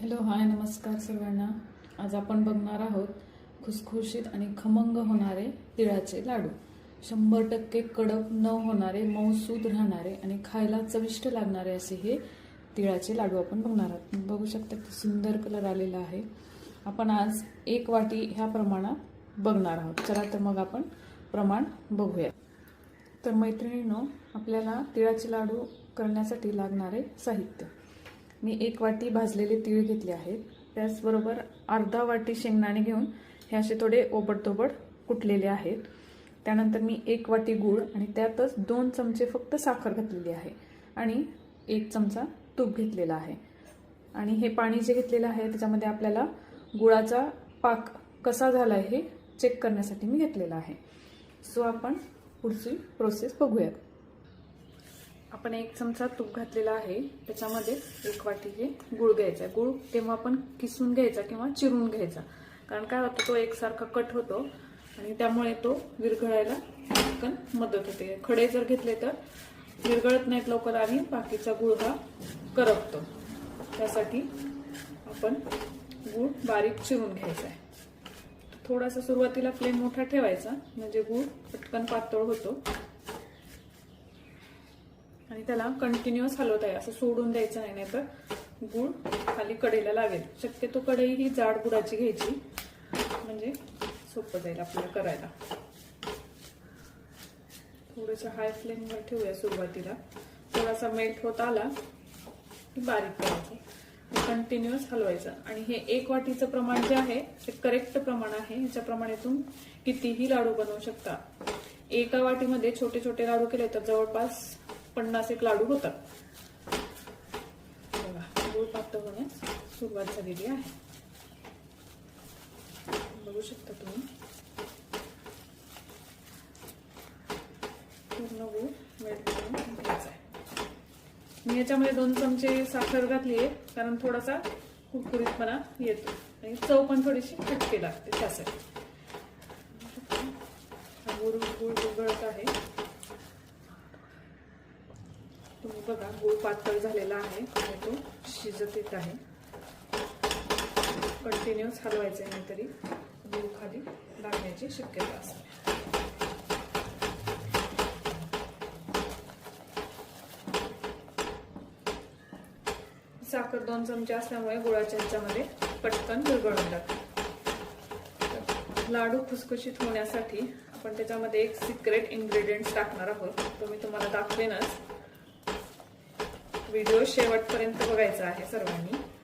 Hello hi नमस्कार सर्वांना. आज आपण बघणार आहोत खुसखुशीत आणि खमंग होणारे तिळाचे लाडू. शंभर टक्के कडक न होणारे मऊसूद राहणारे आणि खायला चविष्ट लागणारे असे हे तिळाचे लाडू आपण बघणार आहोत. बघू शकता की सुंदर कलर आलेला आहे. आपण आज एक वाटी ह्या प्रमाणात बघणार आहोत. चला तर मग आपण प्रमाण बघूया. तर मैत्रिणींनो आपल्याला तिळाचे लाडू करण्यासाठी लागणारे साहित्य. मी एक वाटी भाजलेले तीळ घेतले आहेत त्याचबरोबर अर्धा वाटी शेंगदाणे घेऊन हे असे थोडे ओबडतोबड कुटलेले आहेत. त्यानंतर मी एक वाटी गूळ आणि त्यातच दोन चमचे फक्त साखर घातलेली आहे आणि एक चमचा तूप घेतलेला आहे. आणि हे पाणी जे घेतलेलं आहे त्याच्यामध्ये आपल्याला गुळाचा पाक कसा झाला आहे हे चेक करण्यासाठी मी घेतलेला आहे. सो आपण पुढची प्रोसेस बघूयात. आपण एक चमचा तूप घातलेला आहे. त्याच्यामध्ये एक वाटी हे गुळ घ्यायचा गुळ तेव्हा आपण किसून घ्यायचा किंवा चिरून घ्यायचा. कारण काय होतं तो एकसारखा कट होतो आणि त्यामुळे तो विरघळायला पटकन मदत होते. खडे जर घेतले तर विरघळत नाहीत लवकर आणि बाकीचा गुळ हा करपतो. त्यासाठी आपण गुळ बारीक चिरून घ्यायचा आहे. थोडासा सुरुवातीला फ्लेम मोठा ठेवायचा म्हणजे गुळ पटकन पातळ होतो. आणि त्याला कंटिन्युअस हलवत आहे असं सोडून द्यायचं नाही नाही तर गुळ खाली कडेला लागेल. शक्यतो कढई ही जाड गुळाची घ्यायची. म्हणजे सोपं जाईल आपल्याला करायला. थोडंसं हाय फ्लेमवर ठेवूया सुरुवातीला. थोडासा मेल्ट होत आला की बारीक करायचं. कंटिन्युअस हलवायचं. आणि हे एक वाटीचं प्रमाण जे आहे ते करेक्ट प्रमाण आहे. ह्याच्या प्रमाणातून कितीही लाडू बनवू शकता. एका वाटीमध्ये छोटे छोटे लाडू केले तर जवळपास पन्नास एक लाडू होतात. बघा पात पातळ होण्यास सुरुवात झालेली आहे. बघू शकता तुम्ही. पूर्ण गुळ मेल्ट करून घ्यायचा आहे. मी याच्यामध्ये दोन चमचे साखर घातली आहे कारण थोडासा कुरकुरीतपणा येतो. आणि चव पण थोडीशी खटके लागते त्यासाठी. गुळ गुळ गुळगळत आहे. तुम्ही बघा गूळ पातळ झालेला आहे. आणि तो शिजत येत आहे. कंटिन्युअस हलवायचं आहे नाहीतरी. गुळ खाली लागण्याची शक्यता असते. साखर दोन चमचे असल्यामुळे गुळाच्या ह्याच्यामध्ये पटकन विरघळून जाते. लाडू खुसखुशीत होण्यासाठी आपण त्याच्यामध्ये एक सिक्रेट इन्ग्रेडियंट्स टाकणार आहोत. तो मी तुम्हाला दाखवेनच. व्हिडिओ शेवटपर्यंत बघायचा आहे सर्वांनी.